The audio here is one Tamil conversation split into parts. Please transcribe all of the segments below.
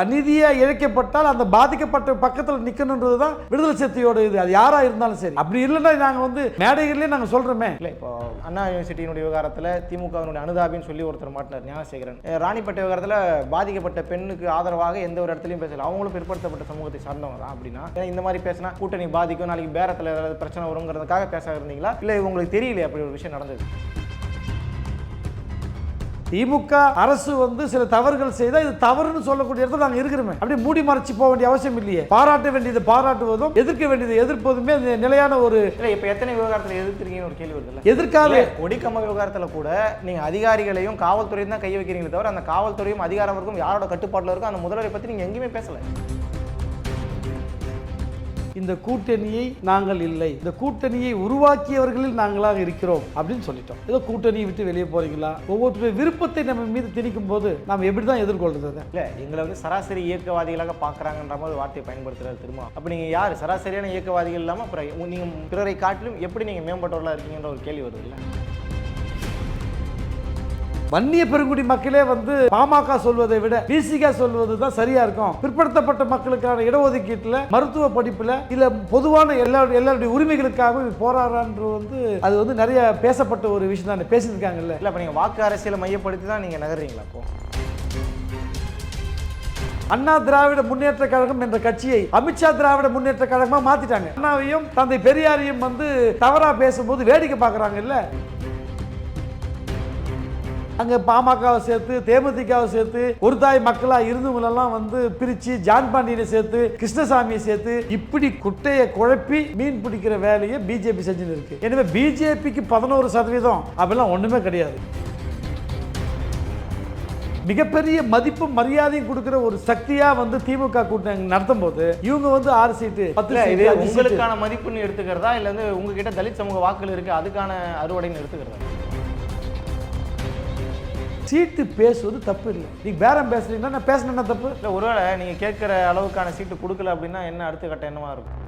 அநீதியாக இழைக்கப்பட்டால் அந்த பாதிக்கப்பட்ட பக்கத்தில் நிற்கணுன்றது தான் விடுதலை சக்தியோட இது. அது யாராக இருந்தாலும் சரி. அப்படி இல்லைன்னா நாங்கள் வந்து மேடைகள்லேயே நாங்கள் சொல்கிறோமே இல்லை இப்போ அண்ணா யூனிவர்சிட்டியினுடைய விவகாரத்தில் திமுகவினுடைய அனுதாபின்னு சொல்லி ஒருத்தர் மாட்டினார் ஞானசேகரன். ராணிப்பட்ட ராணிப்பேட்டை விவகாரத்தில் பாதிக்கப்பட்ட பெண்ணுக்கு ஆதரவாக எந்த ஒரு இடத்துலையும் பேசல. அவங்களும் பிற்படுத்தப்பட்ட சமூகத்தை சார்ந்தவங்க தான் அப்படின்னா இந்த மாதிரி பேசினா கூட்டணி பாதிக்கும் நாளைக்கு பேரத்தில் ஏதாவது பிரச்சனை வருங்கிறதுக்காக பேச இருந்தீங்களா? இல்லை உங்களுக்கு தெரியலையே அப்படி ஒரு விஷயம் நடந்தது? திமுக அரசு வந்து சில தவறுகள் செய்தா இது தவறுன்னு சொல்லக்கூடிய இடத்துல நாங்க இருக்கிறோமே. அப்படி மூடி மறைச்சு போக வேண்டிய அவசியம் இல்லையே. பாராட்ட வேண்டியது பாராட்டுவதும் எதிர்க்க வேண்டியது எதிர்ப்பதுமே நிலையான ஒரு இப்போ எத்தனை விவகாரத்தில் எதிர்த்துருக்கீங்கன்னு ஒரு கேள்வி வருதுல்ல? எதிர்க்காத கொடிக்கம்ப விவகாரத்தில் கூட நீங்கள் அதிகாரிகளையும் காவல்துறையும் தான் கை வைக்கிறீங்களே தவிர அந்த காவல்துறையும் அதிகாரம் இருக்கும் யாரோட கட்டுப்பாட்டில் இருக்கும் அந்த முதல்வரை பற்றி நீங்கள் எங்கேயுமே பேசலை. இந்த கூட்டணியை நாங்கள் இல்லை. இந்த கூட்டணியை உருவாக்கியவர்களில் நாங்களாக இருக்கிறோம் அப்படின்னு சொல்லிட்டோம். ஏதோ கூட்டணியை விட்டு வெளியே போறீங்களா? ஒவ்வொருத்தருடைய விருப்பத்தை நம்ம மீது திணிக்கும் போது நாம் எப்படி தான் எதிர்கொள்றது இல்லை எங்களை வந்து சராசரி இயக்கவாதிகளாக பார்க்குறாங்கன்ற மாதிரி வார்த்தையை பயன்படுத்துறாரு திரும்ப அப்போ நீங்கள் யார்? சராசரியான இயக்கவாதிகள் இல்லாமல் அப்புறம் நீங்கள் பிறரை காட்டிலும் எப்படி நீங்கள் மேம்பட்டவர்களாக இருக்கீங்கன்ற ஒரு கேள்வி வருது இல்லை? வன்னிய பெருங்குடி மக்களே வந்து பாமக சொல்வதை விட பிசிக சொல்வது தான் சரியா இருக்கும். பிற்படுத்தப்பட்ட மக்களுக்கான இடஒதுக்கீட்டுல மருத்துவ படிப்புல இல்ல பொதுவான எல்லா எல்லாருடைய உரிமைகளுக்காக இது போராடுறான்றது வந்து அது வந்து நிறைய பேசப்பட்ட ஒரு விஷயம் தான். பேசியிருக்காங்கல்ல. இல்லை அப்போ நீங்கள் வாக்கு அரசியலை மையப்படுத்தி தான் நீங்கள் நகர்றீங்களா அப்போ? அண்ணா திராவிட முன்னேற்ற கழகம் என்ற கட்சியை அமித்ஷா திராவிட முன்னேற்ற கழகமா மாத்திட்டாங்க. அண்ணாவையும் தந்தை பெரியாரையும் வந்து தவறா பேசும்போது வேடிக்கை பார்க்கறாங்கல்ல. அங்க பாமகவை சேர்த்து தேமுதிகவை சேர்த்து ஒரு தாய் மக்களா இருந்தவங்களெல்லாம் வந்து பிரிச்சு ஜான் பாண்டியனை சேர்த்து கிருஷ்ணசாமியை சேர்த்து இப்படி குட்டையை குழப்பி மீன் பிடிக்கிற வேலையை பிஜேபி செஞ்சுன்னு இருக்கு. எனவே பிஜேபிக்கு பதினோரு சதவீதம் அப்படிலாம் ஒண்ணுமே கிடையாது. மிகப்பெரிய மதிப்பும் மரியாதையும் கொடுக்கிற ஒரு சக்தியா வந்து திமுக கூட்டணி நடத்தும் போது இவங்க வந்து ஆறு சீட்டு பத்து. உங்களுக்கான மதிப்புன்னு எடுத்துக்கிறதா? இல்லை வந்து உங்ககிட்ட தலித் சமூக வாக்குகள் இருக்குது அதுக்கான அறுவடைன்னு எடுத்துக்கிறதா? சீட்டு பேசுவது தப்பு இல்லை நீங்க பேரம் பேசுறீங்கன்னா நான் பேசினா தப்பு? இல்லை ஒருவேளை நீங்கள் கேட்குற அளவுக்கான சீட்டு கொடுக்கல அப்படின்னா என்ன அடுத்த கட்டம் என்னவா இருக்கும்?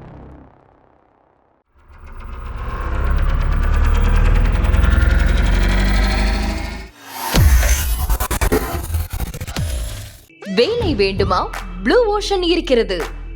வேலை வேண்டுமா? ப்ளூ ஓஷன் இருக்கிறது.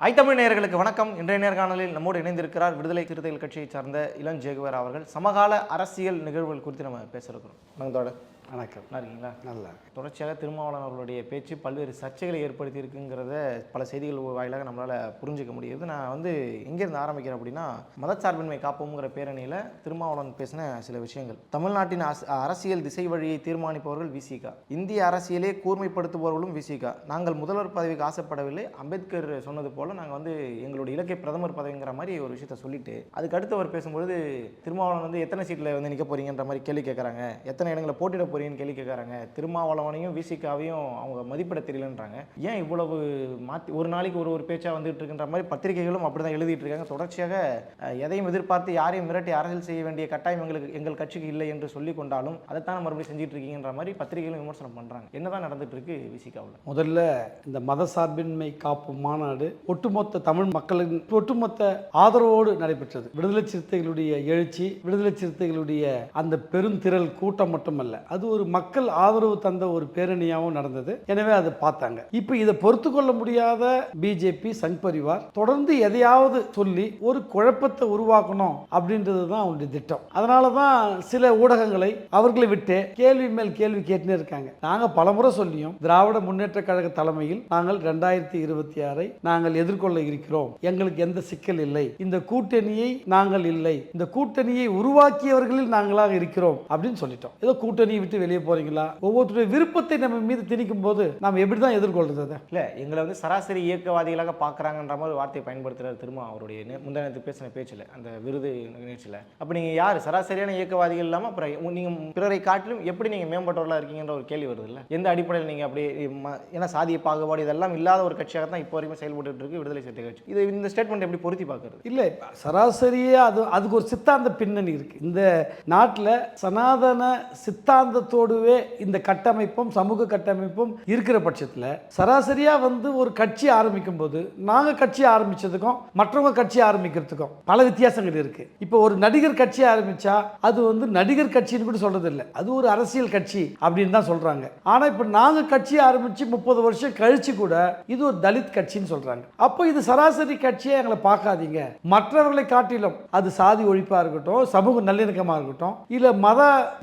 ஐத்தமிழ் நேயர்களுக்கு வணக்கம். இன்றைய நேர்காணலில் நம்மோடு இணைந்திருக்கிறார் விடுதலை சிறுத்தைகள் கட்சியை சார்ந்த இளம் ஜேகுவர் அவர்கள். சமகால அரசியல் நிகழ்வுகள் குறித்து நம்ம பேச இருக்கிறோம். வணக்கத்தோட வணக்கம். நல்லா இருக்கீங்களா? நல்லா தொடர்ச்சியாக திருமாவளவன் அவர்களுடைய பேச்சு பல்வேறு சர்ச்சைகளை ஏற்படுத்தி இருக்குங்கிறத பல செய்திகள் வாயிலாக நம்மளால் புரிஞ்சுக்க முடியுது. நான் வந்து எங்கேருந்து ஆரம்பிக்கிறேன் அப்படின்னா மதச்சார்பின்மை காப்போம்ங்கிற பேரணியில் திருமாவளவன் பேசின சில விஷயங்கள். தமிழ்நாட்டின் அரசியல் திசை வழியை தீர்மானிப்பவர்கள் விசிகா இந்திய அரசியலே கூர்மைப்படுத்துபவர்களும் விசிகா நாங்கள் முதல்வர் பதவிக்கு ஆசைப்படவில்லை. அம்பேத்கர் சொன்னது போல் நாங்கள் வந்து எங்களுடைய இலக்கை பிரதமர் பதவிங்கிற மாதிரி ஒரு விஷயத்த சொல்லிட்டு அதுக்கு அடுத்து அவர் பேசும்பொழுது திருமாவளவன் வந்து எத்தனை சீட்டில் வந்து நிற்க போறீங்கன்ற மாதிரி கேள்வி கேட்குறாங்க எத்தனை இடங்களை போட்டியிட போறீங்கன்னு கேள்வி கேட்குறாங்க. திருமாவளவனையும் விசிகாவையும் அவங்க மதிப்பிட தெரியலன்றாங்க ஏன் இவ்வளவு மாற்றி ஒரு நாளைக்கு ஒரு ஒரு பேச்சா வந்துட்டு இருக்குன்ற மாதிரி பத்திரிகைகளும் அப்படி தான் எழுதிட்டு இருக்காங்க. தொடர்ச்சியாக எதையும் எதிர்பார்த்து யாரையும் மிரட்டி அரசியல் செய்ய வேண்டிய கட்டாயம் எங்களுக்கு எங்கள் கட்சிக்கு இல்லை என்று சொல்லி கொண்டாலும் அதைத்தான் மறுபடியும் செஞ்சுட்டு இருக்கீங்கன்ற மாதிரி பத்திரிகைகளும் விமர்சனம் பண்றாங்க. என்னதான் நடந்துட்டு இருக்கு விசிகாவில்? முதல்ல இந்த மத சார்பின்மை காப்பு மாநாடு ஒட்டுமொத்த தமிழ் மக்களின் ஒட்டுமொத்த ஆதரவோடு நடைபெற்றது. விடுதலை சிறுத்தைகளுடைய எழுச்சி விடுதலை சிறுத்தைகளுடைய அந்த பெருந்திரள் கூட்டம் மட்டுமல்ல அது ஒரு மக்கள் ஆதரவு தந்த ஒரு பேரணியாகவும் நடந்தது. எனவே அதை பார்த்தாங்க. இப்போ இதை பொறுத்து கொள்ள முடியாத பிஜேபி சங் பரிவார் தொடர்ந்து எதையாவது சொல்லி ஒரு குழப்பத்தை உருவாக்கணும் அப்படின்றது தான் அவங்களுடைய திட்டம். அதனால தான் சில ஊடகங்களை அவர்களை விட்டு கேள்வி மேல் கேள்வி கேட்டுனே இருக்காங்க. நாங்கள் பலமுறை சொல்லியும் திராவிட முன்னேற்ற கழக தலைமையில் நாங்கள் ரெண்டாயிரத்தி இருபத்தி ஆறை நாங்கள் எதிர்கொள்ள இருக்கிறோம். எங்களுக்கு எந்த சிக்கல் இல்லை. இந்த கூட்டணியை நாங்கள் இல்லை. இந்த கூட்டணியை உருவாக்கியவர்களில் நாங்களாக இருக்கிறோம் அப்படின்னு சொல்லிட்டோம். ஏதோ கூட்டணியை விட்டு விட்டு வெளியே போறீங்களா? ஒவ்வொருத்தருடைய விருப்பத்தை நம்ம மீது திணிக்கும் போது நாம் எப்படி தான் எதிர்கொள்றது அதை? இல்லை எங்களை வந்து சராசரி இயக்கவாதிகளாக பார்க்குறாங்கன்ற மாதிரி வார்த்தையை பயன்படுத்துகிறார் திரும்ப அவருடைய நே- முந்தா நேத்து பேசின பேச்சில் அந்த விருது நிகழ்ச்சியில். அப்போ நீங்கள் யார்? சராசரியான இயக்கவாதிகள் இல்லாமல் அப்புறம் நீங்கள் பிறரை காட்டிலும் எப்படி நீங்கள் மேம்பட்டவர்களாக இருக்கீங்கன்ற ஒரு கேள்வி வருது இல்லை? எந்த அடிப்படையில் நீங்கள் அப்படி ஏன்னா சாதிய பாகுபாடு இதெல்லாம் இல்லாத ஒரு கட்சியாக தான் இப்போ வரைக்கும் செயல்பட்டு இருக்கு விடுதலை சிறுத்தை கட்சி. இது இந்த ஸ்டேட்மெண்ட் எப்படி பொருத்தி பார்க்குறது? இல்லை சராசரியே அது அதுக்கு ஒரு சித்தாந்த பின்னணி இருக்கு. இந்த நாட்டில் சனாதன சித்தாந்தத்தோடுவே இந்த கட்டமைப்பும் சமூக கட்டமைப்பும் இருக்கிற பட்சத்தில் சராசரியாக வந்து ஒரு கட்சி ஆரம்பிக்கும் போது நாங்கள் கட்சி ஆரம்பிச்சதுக்கும் மற்றவங்க கட்சி ஆரம்பிக்கிறதுக்கும் பல வித்தியாசங்கள் இருக்கு. இப்போ ஒரு நடிகர் கட்சி ஆரம்பிச்சா அது வந்து நடிகர் கட்சின்னு கூட சொல்கிறது இல்லை அது ஒரு அரசியல் கட்சி அப்படின்னு தான் சொல்றாங்க. ஆனால் இப்போ நாங்கள் கட்சி ஆரம்பிச்சு முப்பது வருஷம் கழிச்சு கூட இது ஒரு தலித் கட்சின்னு சொல்றாங்க. அப்போ இது சராசரி கட்சியை எங்களை பார்க்காதீங்க. மற்றவர்களை காட்டிலும் அது சாதி ஒழிப்பாக இருக்கட்டும் சமூக நல்லிணக்கமாக இருக்கட்டும் இல்லை மத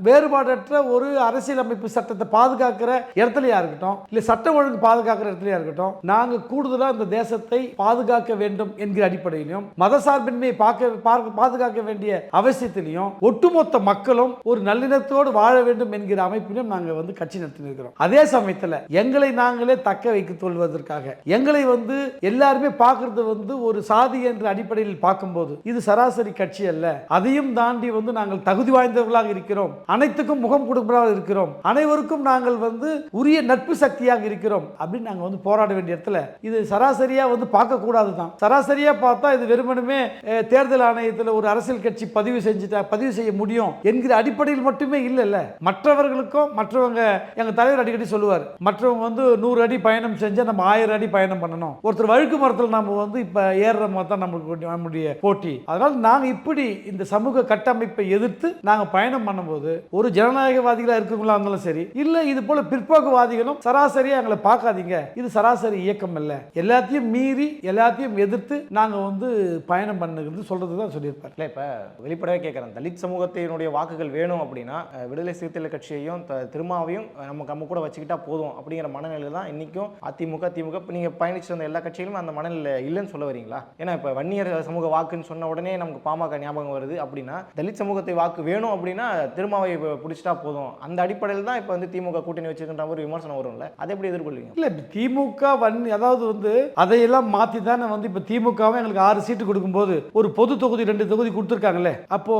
வேறுபாடற்ற ஒரு அரசியலமைப்பு சட்டத்தை பாதுகாக்கிற இடத்துலயா இருக்கட்டும் இல்ல சட்ட ஒழுங்கு பாதுகாக்கிற இடத்துலயா இருக்கட்டும் நாங்க கூடுதலா இந்த தேசத்தை பாதுகாக்க வேண்டும் என்கிற அடிப்படையிலும் மதசார்பின்மையை பார்க்க பார்க்க பாதுகாக்க வேண்டிய அவசியத்திலையும் ஒட்டுமொத்த மக்களும் ஒரு நல்லிணத்தோடு வாழ வேண்டும் என்கிற அமைப்பிலும் நாங்க வந்து கட்சி நடத்தினிருக்கிறோம் அதே சமயத்துல எங்களை நாங்களே தக்க வைத்துக் கொள்வதற்காக எங்களை வந்து எல்லாருமே பார்க்கறது வந்து ஒரு சாதி என்ற அடிப்படையில் பார்க்கும்போது இது சராசரி கட்சி அல்ல. அதையும் தாண்டி வந்து நாங்கள் தகுதி வாய்ந்தவர்களாக இருக்கிறோம். அனைத்துக்கும் முகம் கொடுப்பவர்களாக இருக்கிறோம். அனைவருக்கும் நாங்கள் வந்து உரிய நட்பு சக்தியாக இருக்கிறோம். அப்படின்னு நாங்கள் வந்து போராட வேண்டிய இடத்துல இது சராசரியா வந்து பார்க்கக்கூடாது தான் சராசரியா பார்த்தா இது வெறுமனுமே தேர்தல் ஆணையத்தில் ஒரு அரசியல் கட்சி பதிவு செஞ்சுட்டா பதிவு செய்ய முடியும் என்கிற அடிப்படையில் மட்டுமே இல்லைல்ல. மற்றவர்களுக்கும் மற்றவங்க எங்க தலைவர் அடிக்கடி சொல்லுவார் மற்றவங்க வந்து நூறு அடி பயணம் செஞ்சா நம்ம ஆயிரம் அடி பயணம் பண்ணணும். ஒருத்தர் வழுக்கு மரத்தில் நம்ம வந்து இப்போ ஏறுற மாதிரி தான் நம்மளுக்கு நம்முடைய போட்டி. அதனால் நாங்கள் இப்படி இந்த சமூக கட்டமைப்பை எதிர்த்து நாங்க பயணம் பண்ணும்போது ஒரு ஜனநாயகவாதிகளா இருக்கவங்களா இருந்தாலும் சரி இல்ல இது போல பிற்போக்குவாதிகளும் சராசரியா எங்களை பார்க்காதீங்க. இது சராசரி இயக்கம் இல்ல எல்லாத்தையும் மீறி எல்லாத்தையும் எதிர்த்து நாங்க வந்து பயணம் பண்ணுகிறது சொல்றது தான் சொல்லியிருப்பார். இல்லை இப்போ வெளிப்படவே கேட்குறேன் தலித் சமூகத்தினுடைய வாக்குகள் வேணும் அப்படின்னா விடுதலை சிறுத்தைகள் கட்சியையும் த- திருமாவையும் நம்ம நம்ம கூட வச்சுக்கிட்டா போதும் அப்படிங்கிற மனநிலை தான் இன்றைக்கும் அதிமுக திமுக இப்போ நீங்கள் பயணிச்சு வந்த எல்லா கட்சிகளும் அந்த மனநிலை இல்லைன்னு சொல்ல வரீங்களா? ஏன்னா இப்போ வன்னியர் சமூக வாக்குன்னு சொன்ன உடனே நமக்கு பாமக ஞாபகம் வருது அப்படின்னா தலித் சமூகத்தை வாக்கு வேணும் அப்படின்னா திருமாவை இப்போ பிடிச்சிட்டா போதும். அந்த அடிப்படையில் தான் இப்போ வந்து திமுக கூட்டணி வச்சிருக்கின்ற ஒரு விமர்சனம் வரும்ல? அதை எப்படி எதிர்கொள்வீங்க? இல்லை திமுக வன்னி அதாவது வந்து அதையெல்லாம் மாற்றி தானே வந்து இப்போ திமுகவும் எங்களுக்கு ஆறு சீட்டு கொடுக்கும்போது ஒரு பொது தொகுதி ரெண்டு தொகுதி கொடுத்துருக்காங்களே அப்போ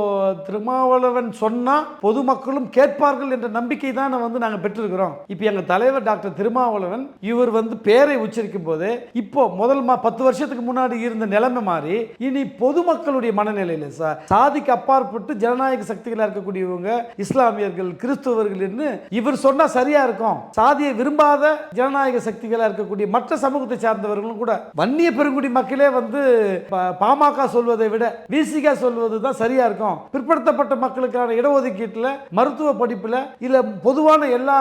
திருமாவளவன் சொன்னா பொதுமக்களும் கேட்பார்கள் என்ற நம்பிக்கை தானே வந்து நாங்க பெற்றிருக்கிறோம். இப்போ எங்க தலைவர் டாக்டர் திருமாவளவன் இவர் வந்து பேரை உச்சரிக்கும் போது இப்போ முதல் பத்து வருஷத்துக்கு முன்னாடி இருந்த நிலைமை மாறி இனி பொதுமக்களுடைய மனநிலையில் சார் சாதிக்கு அப்பாற்பட்டு ஜனநாயக சக்திகளாக இருக்கக்கூடியவங்க இஸ்லாமியர்கள் கிறிஸ்துவர்கள் என்று இவர் சொன்னா சரியா இருக்கும். சாதியை விரும்பாத ஜனநாயக சக்திகளாக இருக்கக்கூடிய மற்ற சமூகத்தை சார்ந்தவர்களும் கூட வன்னிய பெருங்குடி மக்களே வந்து பாமக சொல்வதை விட விசிகா சொல்வது தான் சரியா இருக்கும். பிற்படுத்தப்பட்ட மக்களுக்கான இடஒதுக்கீட்டில் மருத்துவ படிப்புல இல்ல பொதுவான எல்லா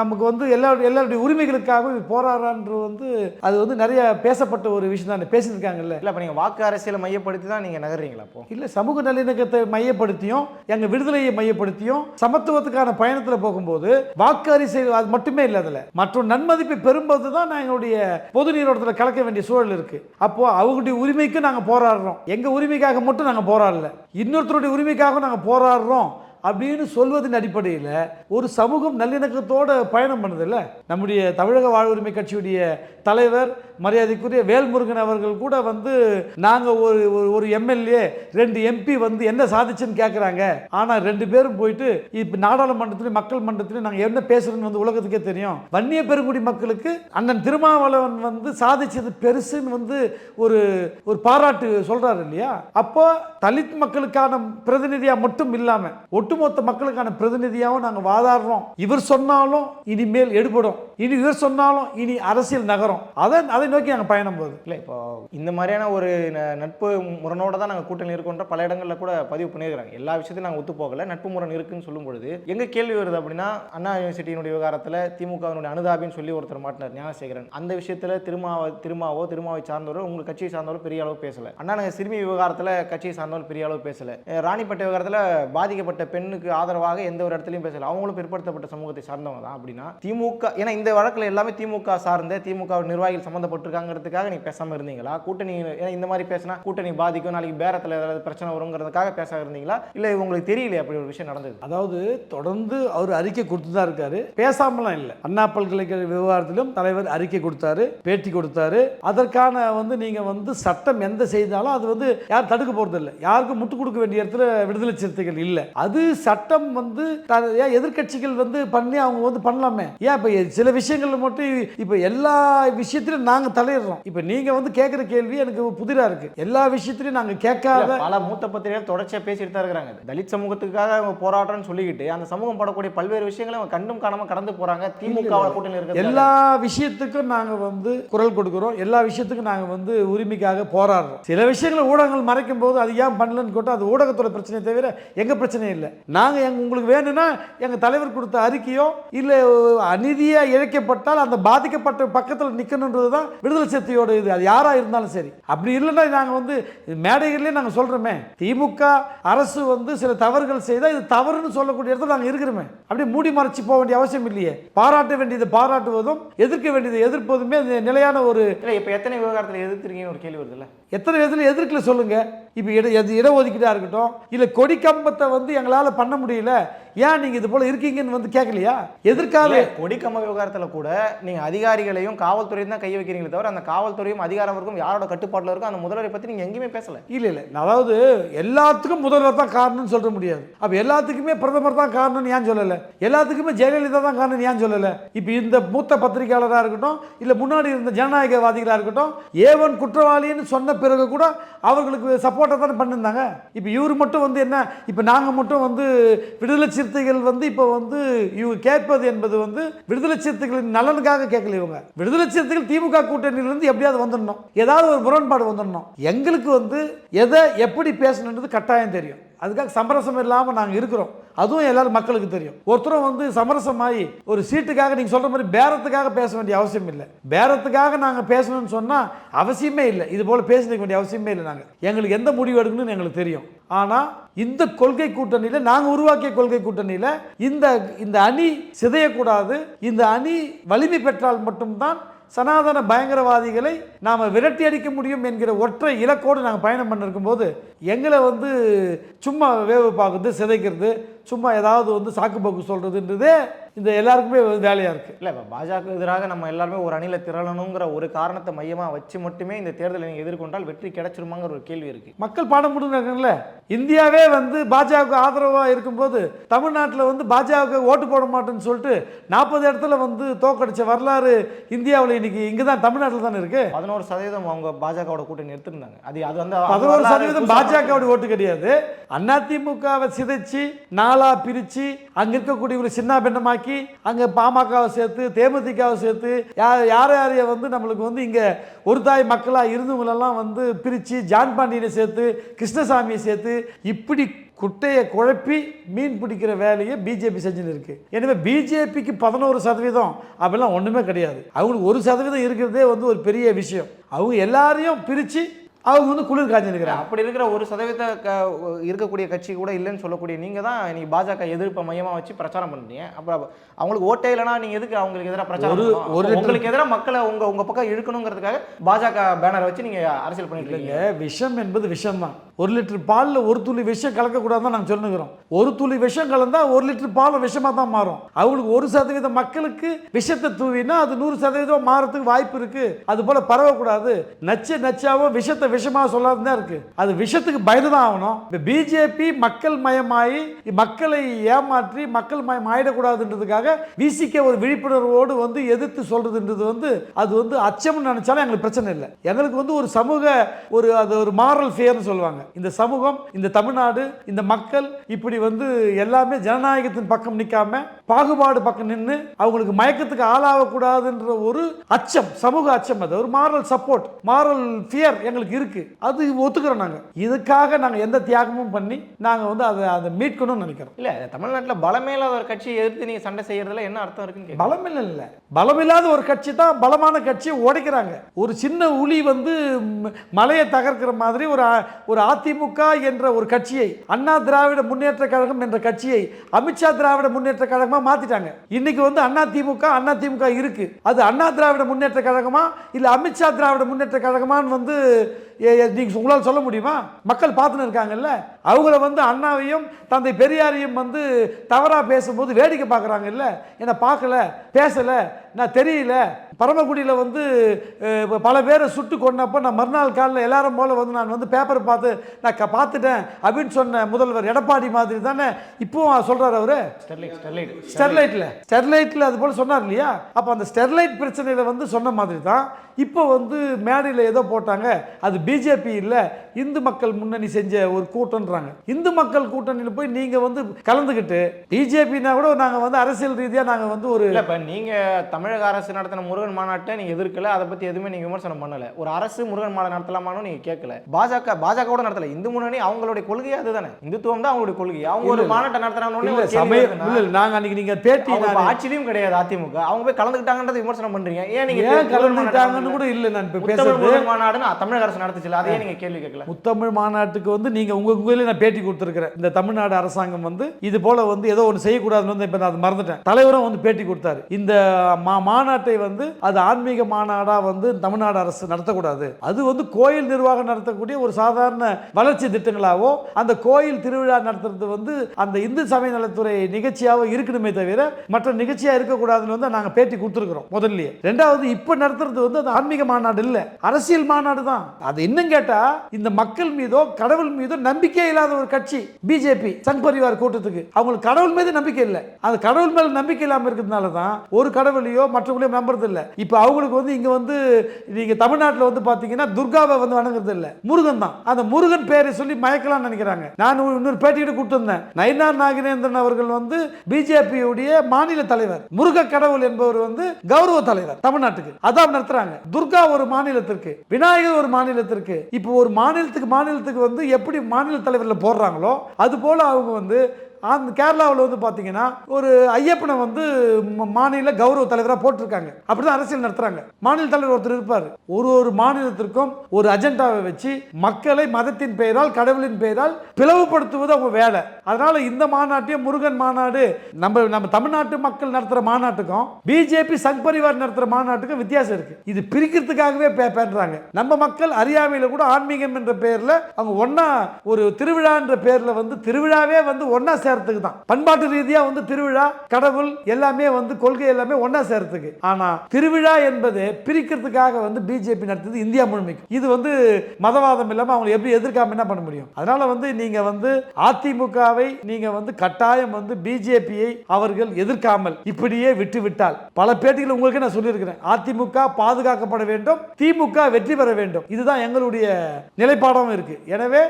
நமக்கு வந்து எல்லா எல்லாருடைய உரிமைகளுக்காகவும் இவர் போராடுறான்றது வந்து அது வந்து நிறைய பேசப்பட்ட ஒரு விஷயம் தானே. பேசியிருக்காங்கல்ல. இல்லை இப்போ நீங்கள் வாக்கு அரசியலை மையப்படுத்தி தான் நீங்கள் நகர்றீங்களா அப்போ? இல்ல சமூக நல்லிணக்கத்தை மையப்படுத்தியும் எங்க விடுதலையை மையப்படுத்தியும் சமத்துவத்துக்கான பயணத்தில் போகும்போது வாக்கு அரசியல் அது மட்டுமே இல்லை அதில். மற்றும் நன்மதிப்பை பெறும்போது தான் நான் எங்களுடைய பொது நீரோட்டத்தில் கலக்க வேண்டிய சூழல் இருக்கு. அப்போ அவங்களுடைய உரிமைக்கு நாங்கள் போராடுறோம். எங்க உரிமைக்காக மட்டும் நாங்கள் போராடல. இன்னொருத்தருடைய உரிமைக்காக நாங்கள் போராடுறோம் அப்படின்னு சொல்வதன் அடிப்படையில் ஒரு சமூகம் நல்லிணக்கத்தோடு பயணம் பண்ணுதில்ல? நம்முடைய தமிழக வாழ்வுரிமை கட்சியுடைய தலைவர் மரியாதைக்குரிய வேல்முருகன் அவர்கள் கூட வந்து நாங்கள் ஒரு ஒரு- ஒரு எம்எல்ஏ ரெண்டு எம்பி வந்து என்ன சாதிச்சுன்னு கேட்குறாங்க ஆனால் ரெண்டு பேரும் போயிட்டு இப்போ நாடாளுமன்றத்திலையும் மக்கள் மன்றத்திலையும் நாங்கள் என்ன பேசுகிறோன்னு வந்து உலகத்துக்கே தெரியும். வன்னிய பெருங்குடி மக்களுக்கு அண்ணன் திருமாவளவன் வந்து சாதிச்சது பெருசுன்னு வந்து ஒரு ஒரு பாராட்டு சொல்கிறாரு இல்லையா? அப்போ தலித் மக்களுக்கான பிரதிநிதியாக மட்டும் இல்லாமல் ஒட்டுமொத்த மக்களுக்கான பிரதிநிதியாகவும் நாங்கள் வாதாடுறோம். இவர் சொன்னாலும் இனிமேல் எடுபடும். இனி இவர் சொன்னாலும் இனி அரசியல் நகரம். அதை அதை நோக்கி நாங்கள் பயணம் போகுது. இல்லை இப்போ இந்த மாதிரியான ஒரு ந- நட்பு முரணோட தான் நாங்கள் கூட்டணி இருக்கோன்ற பல இடங்களில் கூட பதிவு பண்ணியிருக்கிறாங்க. எல்லா விஷயத்தையும் நாங்கள் ஒத்து போகல. நட்பு முரண் இருக்குன்னு சொல்லும் பொழுது எங்க கேள்வி வருது அப்படின்னா அண்ணா யூனிவர்சிட்டியினுடைய விவகாரத்தில் திமுகவினுடைய அனுதாபின்னு சொல்லி ஒருத்தர் மாட்டினார் ஞானசேகரன். அந்த விஷயத்தில் திருமாவ திருமாவோ திருமாவை சார்ந்தவரோ உங்கள் கட்சியை சார்ந்தவரோ பெரிய அளவு பேசலை. அண்ணா நாங்கள் சிறுமி விவகாரத்தில் கட்சியை சார்ந்தவர்கள் பெரிய அளவு பேசலை. ராணிப்பட்ட ராணிப்பேட்டை விவகாரத்தில் பாதிக்கப்பட்ட பெண்ணுக்கு ஆதரவாக எந்த ஒரு இடத்துலையும் பேசலை. அவங்களும் பிற்படுத்தப்பட்ட சமூகத்தை சார்ந்தவங்க தான் அப்படின்னா திமுக ஏன்னா இந்த வழக்கில் எல்லாமே திமுக சார்ந்த திமுக நிர்வாகிகள் சம்மந்தப்பட்டிருக்காங்கிறதுக்காக நீங்கள் பேசாமல் இருந்தீங்களா? கூட்டணி ஏன்னா இந்த மாதிரி பேசினா கூட்டணி பாதிக்கும் நாளைக்கு பேரத்தில் ஏதாவது பிரச்சனை வருங்கிறதுக்காக பேச இருந்தீங்களா? இல்லை உங்களுக்கு தெரியல அப்படி ஒரு விஷயம் நடந்தது? அதாவது தொடர்ந்து அவர் அறிக்கை கொடுத்து தான் இருக்காரு. பேசாமலாம் இல்லை. அண்ணா பல்கலைக்கழக விவகாரத்திலும் தலைவர் அறிக்கை கொடுத்தாரு பேட்டி கொடுத்தாரு. அதற்கான வந்து நீங்க வந்து சட்டம் எந்த செய்தாலும் அது வந்து யார் தடுக்க போறது இல்லை யாருக்கும் முட்டு கொடுக்க வேண்டிய இடத்துல விடுதலை சிறுத்தைகள் இல்லை. அது சட்டம் வந்து எதிர்கட்சிகள் ஏன் எதிர்க்கட்சிகள் வந்து பண்ணி அவங்க வந்து பண்ணலாமே. ஏன் இப்போ சில விஷயங்கள்ல மட்டும் இப்போ எல்லா விஷயத்திலும் நாங்க தலையிடுறோம். இப்போ நீங்க வந்து கேட்குற கேள்வி எனக்கு புதிரா இருக்கு. எல்லா விஷயத்திலையும் நாங்க கேட்காத பல மூத்த பத்திரிகைகள் தொடர்ச்சியா பேசிட்டு தான் இருக்கிறாங்க தலித் சமூகத்துக்காக அவங்க போராட்டம்னு சொல்லிக்கிட்டு அந்த சமூகம் படக்கூடிய பல்வேறு விஷயங்களை அவங்க கண்டும் காணாம கடந்து போறாங்க. திமுக கூட்டணி இருக்கிறது எல்லா விஷயத்துக்கும் நாங்க வந்து குரல் கொடுக்கிறோம். எல்லா விஷயத்துக்கும் நாங்க வந்து உரிமைக்காக போராடுறோம். சில விஷயங்களை ஊடகங்கள் மறைக்கும் போது அது ஏன் பண்ணலன்னு கேட்டால் அது ஊடகத்தோட பிரச்சனை தவிர எங்க பிரச்சனை இல்லை. நாங்க எங்க உங்களுக்கு வேணும்னா எங்க தலைவர் கொடுத்த அறிக்கையோ இல்ல அநீதியா இழைக்கப்பட்டால் அந்த பாதிக்கப்பட்ட பக்கத்தில் நிற்கணுன்றது தான் விடுதலை சக்தியோட இது. அது யாராக இருந்தாலும் சரி. அப்படி இல்லைன்னா நாங்கள் வந்து மேடைகள்லேயே நாங்கள் சொல்கிறோமே திமுக அரசு வந்து சில தவறுகள் செய்தால் இது தவறுன்னு சொல்லக்கூடிய இடத்துல நாங்கள் இருக்கிறோமே. அப்படி மூடி மறைச்சு போக வேண்டிய அவசியம் இல்லையே. பாராட்ட வேண்டியது பாராட்டுவதும் எதிர்க்க வேண்டியது எதிர்ப்பதுமே நிலையான ஒரு இல்லை இப்போ எத்தனை விவகாரத்தில் எதிர்த்துருக்கீங்கன்னு ஒரு கேள்வி வருதுல்ல? எத்தனை விதத்தில் எதிர்க்கல சொல்லுங்க. இப்போ இட எது இடஒதுக்கீடா இருக்கட்டும் இல்லை கொடி கம்பத்தை வந்து எங்களால் பண்ண முடியல. ஏன் நீங்கள் இது போல இருக்கீங்கன்னு வந்து கேட்கலையா எதிர்க்கால இல்ல, கொடிக்கம்ப விவகாரத்துல கூட நீங்க அதிகாரிகளையும் காவல்துறையும் தான் கை வைக்கிறீங்களே தவிர அந்த காவல்துறையும் அதிகாரம் இருக்கும் யாரோட கட்டுப்பாட்டுல இருக்கும் அந்த முதல்வரை பத்தி நீங்க எங்கேயுமே பேசல. இல்லை இல்லை. அதாவது எல்லாத்துக்கும் முதல்வர் தான் காரணம்னு சொல்ல முடியாது. அப்போ எல்லாத்துக்குமே பிரதமர் தான் காரணம்னு ஏன் சொல்லலை? எல்லாத்துக்குமே ஜெயலலிதா தான் காரணம் ஏன் சொல்லலை? இப்போ இந்த மூத்த பத்திரிகையாளராக இருக்கட்டும் இல்லை முன்னாடி இருந்த ஜனநாயகவாதிகளாக இருக்கட்டும் ஏவன் குற்றவாளின்னு சொன்ன பிறகு கூட அவர்களுக்கு சப்போர்ட்டாக தானே பண்ணியிருந்தாங்க. இப்போ இவர் மட்டும் வந்து என்ன இப்போ நாங்கள் மட்டும் வந்து விடுதலை சிறுத்தைகள் வந்து இப்போ வந்து இவங்க கேட்பது என்பது வந்து விடுதலை சிறுத்தைகளின் நலனுக்காக கேட்கல இவங்க. விடுதலை சிறுத்தைகள் திமுக கூட்டணியிலிருந்து எப்படியாவது வந்துடணும். ஏதாவது ஒரு முரண்பாடு வந்துடணும். எங்களுக்கு வந்து எதை எப்படி பேசணுன்றது கட்டாயம் தெரியும். அதுக்காக சமரசம் இல்லாமல் நாங்கள் இருக்கிறோம். அதுவும் எல்லாரும் மக்களுக்கு தெரியும். ஒருத்தரும் வந்து சமரசமாகி ஒரு சீட்டுக்காக நீங்கள் சொல்கிற மாதிரி பேரத்துக்காக பேச வேண்டிய அவசியம் இல்லை. பேரத்துக்காக நாங்கள் பேசணும்னு சொன்னால் அவசியமே இல்லை. இது போல் பேசிக்க வேண்டிய அவசியமே இல்லை நாங்கள் எங்களுக்கு எந்த முடிவு எடுக்கணும்னு எங்களுக்கு தெரியும். ஆனால் இந்த கொள்கை கூட்டணியில் நாங்கள் உருவாக்கிய கொள்கை கூட்டணியில் இந்த இந்த அணி சிதையக்கூடாது இந்த அணி வலிமை பெற்றால் மட்டும்தான் சனாதன பயங்கரவாதிகளை நாம் விரட்டி அடிக்க முடியும் என்கிற ஒற்றை இலக்கோடு நாங்கள் பயணம் பண்ணிருக்கும் போது எங்களை வந்து சும்மா வேவு பார்க்குறது சிதைக்கிறது சும்மா ஏதாவது வந்து சாக்கு போக்கு சொல்கிறதுன்றதே இந்த எல்லாருக்குமே வேலையாக இருக்குது இல்ல இப்ப பாஜக எதிராக நம்ம எல்லாருமே ஒரு அணியில திரளணுங்கிற ஒரு காரணத்தை மையமா வச்சு மட்டுமே இந்த தேர்தலை நீங்க எதிர்கொண்டால் வெற்றி கிடைச்சிருமாங்கிற ஒரு கேள்வி இருக்கு. மக்கள் பாடம் முடிஞ்சாங்கல்ல இந்தியாவே வந்து பாஜக ஆதரவாக இருக்கும்போது தமிழ்நாட்டில் வந்து பாஜக ஓட்டு போட மாட்டேன்னு சொல்லிட்டு நாற்பது இடத்துல வந்து தோக்கடிச்ச வரலாறு இந்தியாவில் இன்னைக்கு இங்கே தான் தமிழ்நாட்டில் தானே இருக்கு? பதினோரு சதவீதம் அவங்க பாஜகவோட கூட்டணி எடுத்திருந்தாங்க. அது அது வந்து பதினோரு சதவீதம் பாஜகவோட ஓட்டு கிடையாது. அதிமுகவை சிதைச்சு நாளா பிரிச்சு அங்க இருக்கக்கூடியவங்களை சின்ன பின்னமாக்கி அங்கே பாமகவை சேர்த்து தேமுதிகவை சேர்த்து யார் யார் யாரைய வந்து நம்மளுக்கு வந்து இங்கே ஒரு தாய் மக்களாக இருந்தவங்களெல்லாம் வந்து பிரித்து ஜான் பாண்டியனை சேர்த்து கிருஷ்ணசாமியை சேர்த்து இப்படி குட்டையை குழப்பி மீன் பிடிக்கிற வேலையை பிஜேபி செஞ்சுன்னு இருக்கு. எனவே பிஜேபிக்கு பதினோரு சதவீதம் அப்படிலாம் ஒன்றுமே கிடையாது. அவங்களுக்கு ஒரு சதவீதம் இருக்கிறதே வந்து ஒரு பெரிய விஷயம். அவங்க எல்லாரையும் பிரித்து அவங்க வந்து குளிர் காய்ஞ்சிருக்கிறாங்க அப்படி இருக்கிற ஒரு சதவீத இருக்கக்கூடிய கட்சி கூட இல்லைன்னு சொல்லக்கூடிய நீங்க தான் இன்னைக்கு பாஜக எதிர்ப்பை மையமா வச்சு பிரச்சாரம் பண்றீங்க. அப்ப அவங்களுக்கு ஓட்டே இல்லைனா நீங்க எதுக்கு அவங்களுக்கு எதிராக பிரச்சாரம் ஒரு- உங்களுக்கு எதிராக மக்களை உங்க உங்க பக்கம் இழுக்கணுங்கிறதுக்காக பாஜக பேனர் வச்சு நீங்க அரசியல் பண்ணிட்டு இருக்கீங்க. விஷம் என்பது விஷம் தான் ஒரு லிட்டர் பாலில் ஒரு துளி விஷம் கலக்கக்கூடாதுன்னு நாங்கள் சொல்லுகிறோம். ஒரு துளி விஷம் கலந்தா ஒரு லிட்டர் பால் விஷமாக தான் மாறும். அவங்களுக்கு ஒரு சதவீத மக்களுக்கு விஷத்தை தூவினா அது நூறு சதவீதம் மாறத்துக்கு வாய்ப்பு இருக்கு. அது போல பரவக்கூடாது. நச்சு நச்சாவும் விஷத்தை விஷயமா சொல்லாது தான் இருக்கு. அது விஷத்துக்கு பயந்து தான் ஆகணும் இப்போ பிஜேபி மக்கள் மயமாயி மக்களை ஏமாற்றி மக்கள் மயம் ஆயிடக்கூடாதுன்றதுக்காக விசிக்க ஒரு விழிப்புணர்வோடு வந்து எதிர்த்து சொல்றதுன்றது வந்து அது வந்து அச்சம்னு நினைச்சாலும் எங்களுக்கு பிரச்சனை இல்லை. எங்களுக்கு வந்து ஒரு சமூக ஒரு அது ஒரு மாரல் ஃபியர்னு சொல்லுவாங்க. இந்த சமூகம் இந்த தமிழ்நாடு இந்த மக்கள் இப்படி வந்து எல்லாமே ஜனநாயகத்தின் பக்கம் நிற்காம பாகுபாடு பக்கம் நின்று அவங்களுக்கு மயக்கத்துக்கு ஆளாகக்கூடாதுன்ற ஒரு அச்சம் சமூக அச்சம் அது. ஒரு மாரல் சப்போர்ட் மாரல் ஃபியர் எங்களுக்கு இருக்குது அது ஒத்துக்கிறோம் நாங்கள் இதுக்காக நாங்கள் எந்த தியாகமும் பண்ணி நாங்கள் வந்து அதை அதை மீட்கணும்னு நினைக்கிறோம். இல்ல தமிழ்நாட்டுல பலமே இல்லாத ஒரு கட்சியை எதிர்த்து நீங்க சண்டை செய்யறதுல என்ன அர்த்தம் இருக்குன்னு கேக்குறேன். பலமில்ல இல்லை. பலமில்லாத ஒரு கட்சி தான் பலமான கட்சியை உடைக்கிறாங்க ஒரு சின்ன உளி வந்து மலையை தகர்க்கிற மாதிரி ஒரு ஒரு அதிமுக என்ற ஒரு கட்சியை அண்ணா திராவிட முன்னேற்ற கழகம் என்ற கட்சியை அமித்ஷா திராவிட முன்னேற்ற கழகமா மாத்திட்டாங்க. இன்னைக்கு வந்து அண்ணா திமுக அண்ணா திமுக இருக்கு. அது அண்ணா திராவிட முன்னேற்ற கழகமா இல்ல அமித்ஷா திராவிட முன்னேற்ற கழகமான்னு வந்து ஏ- உங்களால் சொல்ல முடியுமா? மக்கள் பார்த்துன்னு இருக்காங்கல்ல? அவங்கள வந்து அண்ணாவையும் தந்தை பெரியாரையும் வந்து தவறாக பேசும்போது வேடிக்கை பார்க்குறாங்கல்ல? என்னை பார்க்கல பேசலை நான் தெரியல. பரமக்குடியில் வந்து பல பேரை சுட்டு கொண்டப்போ நான் மறுநாள் காலையில் எல்லாரும் போல வந்து நான் வந்து பேப்பரை பார்த்து நான் க- பார்த்துட்டேன் அப்படின்னு சொன்ன முதல்வர் எடப்பாடி மாதிரி தானே இப்போவும் சொல்கிறார் அவரு? Sterlite Sterlite. ஸ்டெர்லைட்டில் ஸ்டெர்லைட்டில் அது போல் சொன்னார் இல்லையா? அப்போ அந்த ஸ்டெர்லைட் பிரச்சனையில் வந்து சொன்ன மாதிரி தான் இப்போ வந்து மேடையில் ஏதோ போட்டாங்க. அது பிஜேபி இல்லை இந்து மக்கள் முன்னணி செஞ்ச ஒரு கூட்டம்ன்றாங்க. இந்து மக்கள் கூட்டணியில் போய் நீங்கள் வந்து கலந்துக்கிட்டு பிஜேபினா கூட நாங்கள் வந்து அரசியல் ரீதியாக நாங்கள் வந்து ஒரு இல்ல இப்ப நீங்க தமிழக அரசு நடத்தின முருகன் மாநாட்டை நீங்க எதிர்க்கல அதை பத்தி எதுவுமே நீங்க விமர்சனம் பண்ணல. ஒரு அரசு முருகன் மாநாடு நடத்தலாமான்னு நீங்க கேட்கல. பாஜக பாஜக கூட நடத்தல. இந்து முன்னணி அவங்களுடைய கொள்கையே அதுதானே. இந்துத்துவம் தான் அவங்களுடைய கொள்கை. அவங்க ஒரு மாநாட்டை நடத்துறாங்கன்னு இல்லை நாங்கள் நீங்கள் பேட்டி ஆட்சியிலும் கிடையாது அதிமுக. அவங்க போய் கலந்துக்கிட்டாங்கன்றதை விமர்சனம் பண்றீங்க. ஏன் நீங்க ஏன் முருகன் மாநாட்டை கலந்துட்டாங்கன்னு கூட? இல்லை நான் இப்போ முருகன் மாநாடுன்னு தமிழக அரசு நடத்துச்சுல அதையே நீங்க கேள்வி கேட்கல. முத்தமிழ் மாநாட்டுக்கு வந்து நீங்கள் உங்கள் உங்களே நான் பேட்டி கொடுத்துருக்கிறேன். இந்த தமிழ்நாடு அரசாங்கம் வந்து இது போல் வந்து ஏதோ ஒன்று செய்யக்கூடாதுன்னு வந்து இப்போ நான் மறந்துட்டேன். தலைவரும் வந்து பேட்டி கொடுத்தாரு. இந்த மாநாட்டை வந்து அது ஆன்மீக மாநாடாக வந்து தமிழ்நாடு அரசு நடத்தக்கூடாது. அது வந்து கோயில் நிர்வாகம் நடத்தக்கூடிய ஒரு சாதாரண வளர்ச்சி திட்டங்களாவோ அந்த கோயில் திருவிழா நடத்துறது வந்து அந்த இந்து சமய நலத்துறை நிகழ்ச்சியாவோ இருக்கணுமே தவிர மற்ற நிகழ்ச்சியாக இருக்கக்கூடாதுன்னு வந்து நாங்கள் பேட்டி கொடுத்துருக்குறோம் முதல்லயே. ரெண்டாவது இப்போ நடத்துறது வந்து அது ஆன்மீக மாநாடு இல்லை. அரசியல் மாநாடு தான். அது இன்னும் கேட்டால் இந்த மக்கள் மீதோ கடவுள் மீதோ நம்பிக்கை இல்லாத ஒரு கட்சி பிஜேபி சங் பரிவார் கூட்டத்துக்கு. அவங்களுக்கு கடவுள் மீது நம்பிக்கை இல்லை. அந்த கடவுள் மேல நம்பிக்கை இல்லாமல் இருக்கிறதுனால தான் ஒரு கடவுளையோ மற்றவங்களையோ நம்புறது இல்லை. இப்போ அவங்களுக்கு வந்து இங்க வந்து நீங்க தமிழ்நாட்டில் வந்து பார்த்தீங்கன்னா துர்காவை வந்து வணங்குறது இல்லை. முருகன் தான். அந்த முருகன் பேரை சொல்லி மயக்கலாம்னு நினைக்கிறாங்க. நான் ஒரு- இன்னொரு பேட்டிக்கிட்ட கூப்பிட்டுருந்தேன். நயினார் நாகேந்திரன் அவர்கள் வந்து பிஜேபியுடைய மாநில தலைவர். முருக கடவுள் என்பவர் வந்து கௌரவ தலைவர் தமிழ்நாட்டுக்கு. அதான் நடத்துறாங்க துர்கா ஒரு மாநிலத்திற்கு விநாயகர் ஒரு மாநிலத்திற்கு. இப்போ ஒரு மாநிலத்துக்கு மாநிலத்துக்கு வந்து எப்படி மாநில தலைவரில் போடுறாங்களோ அது போல அவங்க வந்து அந்த கேரளாவில் வந்து பார்த்தீங்கன்னா ஒரு ஐயப்பனை வந்து மாநில கௌரவ தலைவராக போட்டிருக்காங்க. அப்படிதான் அரசியல் நடத்துறாங்க. மாநில தலைவர் ஒருத்தர் இருப்பார். ஒரு ஒரு மாநிலத்திற்கும் ஒரு அஜெண்டாவை வச்சு மக்களை மதத்தின் பெயரால் கடவுளின் பெயரால் பிளவுபடுத்துவது அவங்க வேலை. அதனால இந்த மாநாட்டையும் முருகன் மாநாடு நம்ம நம்ம தமிழ்நாட்டு மக்கள் நடத்துகிற மாநாட்டுக்கும் பிஜேபி சங் பரிவார் நடத்துகிற மாநாட்டுக்கும் வித்தியாசம் இருக்கு. இது பிரிக்கிறதுக்காகவே பே நம்ம மக்கள் அறியாமையில் கூட ஆன்மீகம் என்ற பெயரில் அவங்க ஒன்றா ஒரு திருவிழான்ற பேரில் வந்து திருவிழாவே வந்து ஒன்றா சேர்றதுக்கு தான். பண்பாட்டு ரீதியாக வந்து திருவிழா கடவுள் எல்லாமே வந்து கொள்கை எல்லாமே ஒன்றா சேர்றதுக்கு. ஆனால் திருவிழா என்பது பிரிக்கிறதுக்காக வந்து பிஜேபி நடத்துது இந்தியா முழுமைக்கு இது வந்து மதவாதம் இல்லாமல் அவங்க எப்படி எதிர்க்காம என்ன பண்ண முடியும்? அதனால வந்து நீங்க வந்து அதிமுகவை நீங்க வந்து கட்டாயம் வந்து பிஜேபியை அவர்கள் எதிர்க்காமல் இப்படியே விட்டு விட்டால் பல பேட்டிகள் உங்களுக்கு நான் சொல்லியிருக்கிறேன். அதிமுக பாதுகாக்கப்பட வேண்டும் திமுக வெற்றி பெற வேண்டும். இதுதான் எங்களுடைய நிலைப்பாடாகவும் இருக்கு. எனவே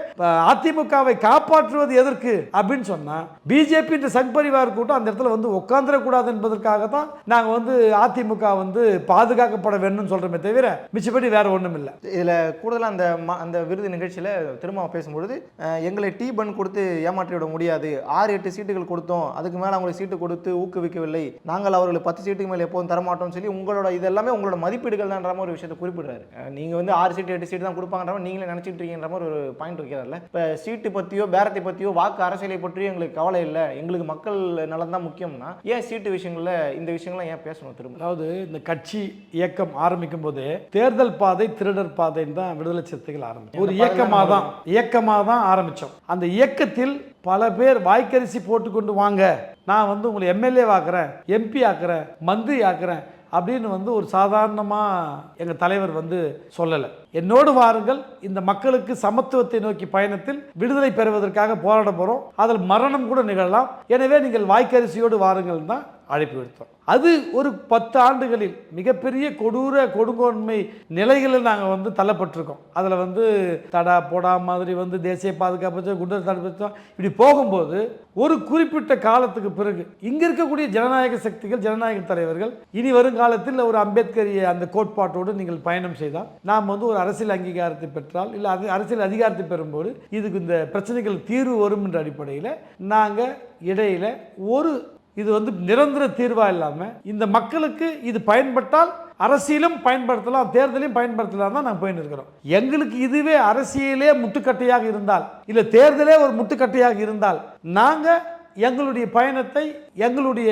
அதிமுகவை காப்பாற்றுவது எதற்கு அப்படின்னு சொன்னா பிஜேபி சங் பரிவார் கூட்டம் அந்த இடத்துல வந்து உட்காந்துடக்கூடாது என்பதற்காக தான் நாங்கள் வந்து அதிமுக வந்து பாதுகாக்கப்பட வேண்டும்னு சொல்கிறோமே தவிர மிச்சப்படி வேற ஒன்றும் இல்லை இதில் கூடுதலாக அந்த ம- அந்த விருது நிகழ்ச்சியில திரும்ப பேசும்பொழுது எங்களை டீ பன் கொடுத்து ஏமாற்றி விட முடியாது. ஆறு எட்டு சீட்டுகள் கொடுத்தோம். அதுக்கு மேலே அவங்களுக்கு சீட்டு கொடுத்து ஊக்குவிக்கவில்லை. நாங்கள் அவர்களுக்கு பத்து சீட்டுக்கு மேலே எப்போதும் தரமாட்டோம்னு சொல்லி உங்களோட இதெல்லாமே உங்களோட மதிப்பீடுகள் தான்ற ஒரு விஷயத்தை குறிப்பிடுறாரு. நீங்கள் வந்து ஆறு சீட்டு எட்டு சீட்டு தான் கொடுப்பாங்கன்ற மாதிரி நீங்களே நினைச்சிட்டு இருக்கீங்கன்ற மாதிரி ஒரு பாயிண்ட் வைக்கிறார்ல. இப்போ சீட்டு பற்றியோ பேரத்தை பற்றியோ வாக்கு அரசியலை பற்றியோ எங்களுக்கு கவலை இல்லை. எங்களுக்கு மக்கள் நலன் தான் முக்கியம்னா ஏன் சீட்டு விஷயங்கள்ல இந்த விஷயங்கள்லாம் ஏன் பேசணும் திரும்ப? அதாவது இந்த கட்சி இயக்கம் ஆரம்பிக்கும் போது தேர்தல் பாதை திருடர் பாதைன்னு தான் விடுதலை சிறுத்தைகள் ஆரம்பிச்சோம். ஒரு இயக்கமாக தான் இயக்கமாக தான் ஆரம்பித்தோம் அந்த இயக்கத்தில் பல பேர் வாய்க்கரிசி போட்டுக்கொண்டு வாங்க. நான் வந்து உங்களை எம்எல்ஏ ஆக்குறேன் எம்பி ஆக்குறேன் மந்திரி ஆக்குறேன். அப்படின்னு வந்து ஒரு சாதாரணமாக எங்கள் தலைவர் வந்து சொல்லலை. என்னோடு வாருங்கள் இந்த மக்களுக்கு சமத்துவத்தை நோக்கி பயணத்தில் விடுதலை பெறுவதற்காக போராட போகிறோம் அதில் மரணம் கூட நிகழலாம். எனவே நீங்கள் வாய்க்கரிசியோடு வாருங்கள் தான் அழைப்பு விடுத்தோம். அது ஒரு பத்து ஆண்டுகளில் மிகப்பெரிய கொடூர கொடுங்கோன்மை நிலைகளில் நாங்கள் வந்து தள்ளப்பட்டிருக்கோம். அதில் வந்து தடா போடா மாதிரி வந்து தேசிய பாதுகாப்பு சட்டம், குண்டர் தடுப்பு இப்படி போகும்போது ஒரு குறிப்பிட்ட காலத்துக்கு பிறகு இங்கே இருக்கக்கூடிய ஜனநாயக சக்திகள் ஜனநாயக தலைவர்கள் இனி வருங்காலத்தில் ஒரு அம்பேத்கரிய அந்த கோட்பாட்டோடு நீங்கள் பயணம் செய்தால் நாம் வந்து ஒரு அரசியல் அங்கீகாரத்தை பெற்றால் இல்லை அது அரசியல் அதிகாரத்தை பெறும்போது இதுக்கு இந்த பிரச்சனைகள் தீர்வு வரும் என்ற அடிப்படையில் நாங்கள் இடையில் ஒரு இது வந்து நிரந்தர தீர்வாக இல்லாமல் இந்த மக்களுக்கு இது பயன்பட்டால் அரசியலும் பயன்படுத்தலாம் தேர்தலையும் பயன்படுத்தலாம் தான் நாங்கள் போயின்னு இருக்கிறோம். எங்களுக்கு இதுவே அரசியலே முட்டுக்கட்டையாக இருந்தால் இல்லை தேர்தலே ஒரு முட்டுக்கட்டையாக இருந்தால் நாங்கள் எங்களுடைய பயணத்தை எங்களுடைய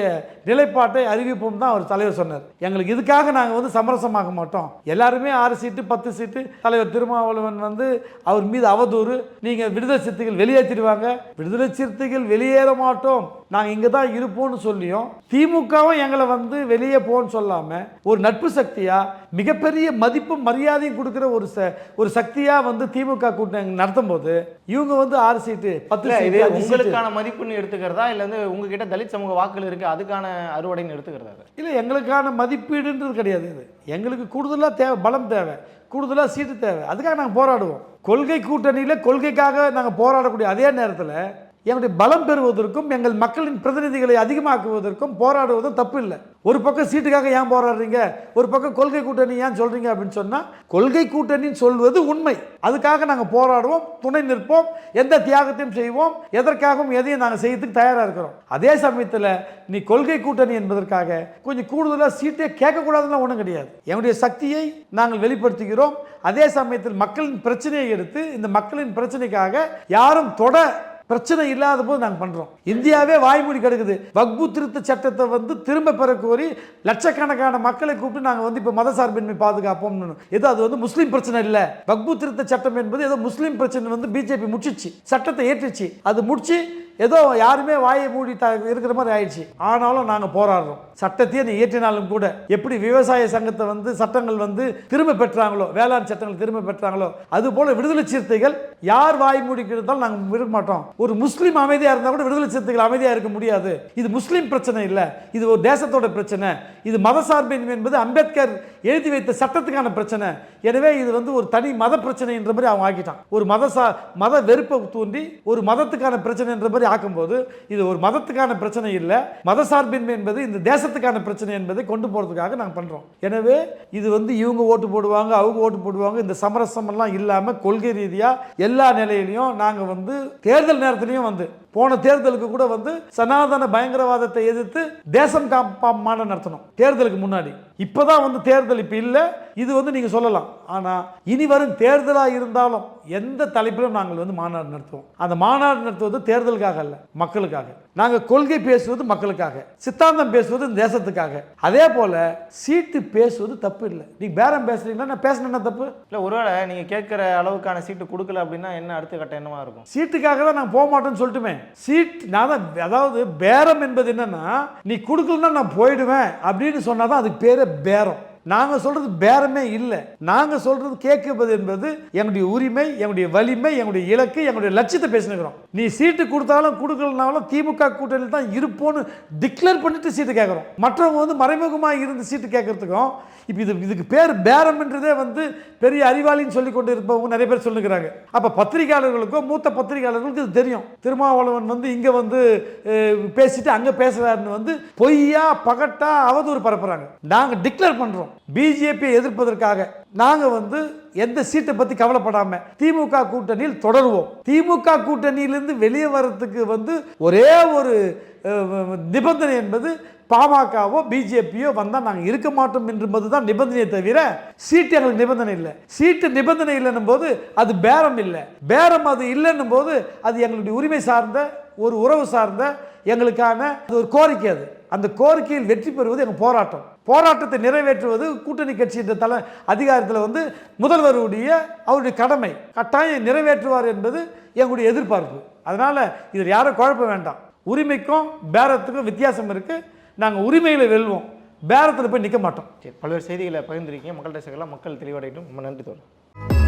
நிலைப்பாட்டை அறிவிப்போம் தான் அவர் தலைவர் சொன்னார். எங்களுக்கு இதுக்காக நாங்கள் வந்து சமரசமாக மாட்டோம். எல்லாருமே ஆறு சீட்டு பத்து சீட்டு தலைவர் திருமாவளவன் வந்து அவர் மீது அவதூறு. நீங்கள் விடுதலை சிறுத்தைகள் வெளியேற்றிடுவாங்க. விடுதலை சிறுத்தைகள் வெளியேற மாட்டோம். நாங்கள் இங்கே தான் இருப்போம்னு சொல்லியும் திமுகவும் எங்களை வந்து வெளியே போன்னு சொல்லாமல் ஒரு நட்பு சக்தியாக மிகப்பெரிய மதிப்பும் மரியாதையும் கொடுக்குற ஒரு ச ஒரு சக்தியாக வந்து திமுக கூட்டம் நடத்தும் போது இவங்க வந்து ஆறு சீட்டு பத்து இது உங்களுக்கான மதிப்புன்னு எடுத்துக்கிறதா? இல்ல வந்து உங்ககிட்ட தலித் சமூக வாக்குகள் இருக்கு அதுக்கான அறுவடைன்னு எடுத்துக்கிறதா? இல்லை எங்களுக்கான மதிப்பீடுன்றது கிடையாது இது. எங்களுக்கு கூடுதலாக தேவை பலம் தேவை கூடுதலாக சீட்டு தேவை. அதுக்காக நாங்கள் போராடுவோம். கொள்கை கூட்டணியில் கொள்கைக்காக நாங்கள் போராடக்கூடிய அதே நேரத்தில் எங்களுடைய பலம் பெறுவதற்கும் எங்கள் மக்களின் பிரதிநிதிகளை அதிகமாக்குவதற்கும் போராடுவதும் தப்பு இல்லை ஒரு பக்கம் சீட்டுக்காக ஏன் போராடுறீங்க? ஒரு பக்கம் கொள்கை கூட்டணி ஏன் சொல்கிறீங்க அப்படின்னு சொன்னால் கொள்கை கூட்டணின்னு சொல்வது உண்மை. அதுக்காக நாங்கள் போராடுவோம் துணை நிற்போம் எந்த தியாகத்தையும் செய்வோம் எதற்காகவும் எதையும் நாங்கள் செய்யறதுக்கு தயாராக இருக்கிறோம். அதே சமயத்தில் நீ கொள்கை கூட்டணி என்பதற்காக கொஞ்சம் கூடுதலாக சீட்டே கேட்கக்கூடாதுன்னு ஒன்றும் கிடையாது. என்னுடைய சக்தியை நாங்கள் வெளிப்படுத்துகிறோம். அதே சமயத்தில் மக்களின் பிரச்சனையை எடுத்து இந்த மக்களின் பிரச்சனைக்காக யாரும் தொட பிரச்சனை இல்லாத போது நாங்கள் பண்ணுறோம் இந்தியாவே வாய்மொழி கிடக்குது. வக்பு திருத்த சட்டத்தை வந்து திரும்ப பெற கோரி லட்சக்கணக்கான மக்களை கூப்பிட்டு நாங்கள் வந்து இப்போ மதசார்பின்மை பாதுகாப்போம்னு ஏதோ அது வந்து முஸ்லீம் பிரச்சனை இல்லை. வக்பு திருத்த சட்டம் என்பது ஏதோ முஸ்லீம் பிரச்சனை வந்து பிஜேபி முடிச்சிச்சு. சட்டத்தை ஏற்றுச்சு. அது முடிச்சு ஏதோ யாருமே வாயை மூடி த இருக்கிற மாதிரி ஆயிடுச்சு. ஆனாலும் நாங்கள் போராடுறோம். சட்டத்தையே நீ இயற்றினாலும் கூட எப்படி விவசாய சங்கத்தை வந்து சட்டங்கள் வந்து திரும்ப பெற்றாங்களோ வேளாண் சட்டங்கள் திரும்ப பெற்றாங்களோ அது போல விடுதலை சிறுத்தைகள் யார் வாய் மூடிக்கிறதாலும் நாங்கள் விரும்ப மாட்டோம். ஒரு முஸ்லீம் அமைதியாக இருந்தால் கூட விடுதலை சிறுத்தைகள் அமைதியாக இருக்க முடியாது. இது முஸ்லீம் பிரச்சனை இல்லை. இது ஒரு தேசத்தோட பிரச்சனை. இது மதசார்பின்மை என்பது அம்பேத்கர் எழுதி வைத்த சட்டத்துக்கான பிரச்சனை. எனவே இது வந்து ஒரு தனி மத பிரச்சனை என்ற மாதிரி அவன் ஆக்கிட்டான். ஒரு மத சா மத வெறுப்பை தூண்டி ஒரு மதத்துக்கான பிரச்சனை என்ற மாதிரி ஆக்கும்போது இது ஒரு மதத்துக்கான பிரச்சனை இல்லை. மத சார்பின்மை என்பது இந்த தேசத்துக்கான பிரச்சனை என்பதை கொண்டு போகிறதுக்காக நாங்கள் பண்ணுறோம் எனவே இது வந்து இவங்க ஓட்டு போடுவாங்க அவங்க ஓட்டு போடுவாங்க இந்த சமரசமெல்லாம் இல்லாமல் கொள்கை ரீதியாக எல்லா நிலையிலையும் நாங்கள் வந்து தேர்தல் நேரத்துலையும் வந்து போன தேர்தலுக்கு கூட வந்து சனாதன பயங்கரவாதத்தை எதிர்த்து தேசம் காப்பாம் மாநாடு நடத்தணும். தேர்தலுக்கு முன்னாடி. இப்போதான் வந்து தேர்தல் இப்போ இல்லை. இது வந்து நீங்கள் சொல்லலாம். ஆனால் இனி வரும் தேர்தலாக இருந்தாலும் எந்த தலைப்பிலும் நாங்கள் வந்து மாநாடு நடத்துவோம். அந்த மாநாடு நடத்துவது தேர்தலுக்காக அல்ல மக்களுக்காக. நாங்கள் கொள்கை பேசுவது மக்களுக்காக சித்தாந்தம் பேசுவது தேசத்துக்காக. அதே போல சீட்டு பேசுவது தப்பு இல்லை. நீங்க பேரம் பேசுறீங்களா நான் பேசினேன்னா தப்பு? இல்ல ஒருவேளை நீங்க கேட்கிற அளவுக்கான சீட்டு கொடுக்கல அப்படின்னா என்ன அடுத்த கட்டம் என்னவா இருக்கும்? சீட்டுக்காக தான் நான் போக மாட்டேன்னு சொல்லட்டுமே. சீட் நான் தான் அதாவது பேரம் என்பது என்னன்னா நீ கொடுக்கலன்னா நான் போயிடுவேன் அப்படின்னு சொன்னா தான் அதுக்கு பேரே பேரம். நாங்கள் சொல்கிறது பேரமே இல்லை. நாங்கள் சொல்கிறது கேட்குவது என்பது எங்களுடைய உரிமை எங்களுடைய வலிமை எங்களுடைய இலக்கு எங்களுடைய லட்சியத்தை பேசினுக்கிறோம். நீ சீட்டு கொடுத்தாலும் கொடுக்கலனாலும் திமுக கூட்டணியில் தான் இருப்போன்னு டிக்ளேர் பண்ணிட்டு சீட்டு கேட்குறோம். மற்றவங்க வந்து மறைமுகமாக இருந்து சீட்டு கேட்கறதுக்கும் இப்போ இது இதுக்கு பேர் பேரம்ன்றதே வந்து பெரிய அறிவாளின்னு சொல்லி கொண்டு இருப்பவங்க நிறைய பேர் சொல்லுகிறாங்க அப்போ பத்திரிகையாளர்களுக்கும் மூத்த பத்திரிகையாளர்களுக்கு இது தெரியும். திருமாவளவன் வந்து இங்கே வந்து பேசிட்டு அங்கே பேசுகிறாருன்னு வந்து பொய்யா பகட்டா அவதூறு பரப்புகிறாங்க நாங்கள் டிக்ளேர் பண்ணுறோம் பிஜேபியை எதிர்ப்பதற்காக நாங்கள் வந்து எந்த சீட்டை பற்றி கவலைப்படாமல் திமுக கூட்டணியில் தொடருவோம். திமுக கூட்டணியிலிருந்து வெளியே வர்றதுக்கு வந்து ஒரே ஒரு நிபந்தனை என்பது பாமகவோ பிஜேபியோ வந்தால் நாங்கள் இருக்க மாட்டோம் என்பது தான் நிபந்தனையை தவிர சீட்டு எங்களுக்கு நிபந்தனை இல்லை. சீட்டு நிபந்தனை இல்லைன்னும் போது அது பேரம் இல்லை. பேரம் அது இல்லைன்னும் போது அது எங்களுடைய உரிமை சார்ந்த ஒரு உறவு சார்ந்த எங்களுக்கான அது ஒரு கோரிக்கை அது. அந்த கோரிக்கையில் வெற்றி பெறுவது எங்கள் போராட்டம். போராட்டத்தை நிறைவேற்றுவது கூட்டணி கட்சி என்ற தலை அதிகாரத்தில் வந்து முதல்வருடைய அவருடைய கடமை. கட்டாயம் நிறைவேற்றுவார் என்பது எங்களுடைய எதிர்பார்ப்பு. அதனால் இதில் யாரும் குழப்ப வேண்டாம். உரிமைக்கும் பேரத்துக்கும் வித்தியாசம் இருக்குது நாங்கள் உரிமையில் வெல்வோம். பேரத்தில் போய் நிற்க மாட்டோம். சரி பல்வேறு செய்திகளை பகிர்ந்திருக்கீங்க. மக்கள்கிட்ட சேர்க்கலாம் மக்கள் தெளிவடையட்டும். ரொம்ப நன்றி தோழர்.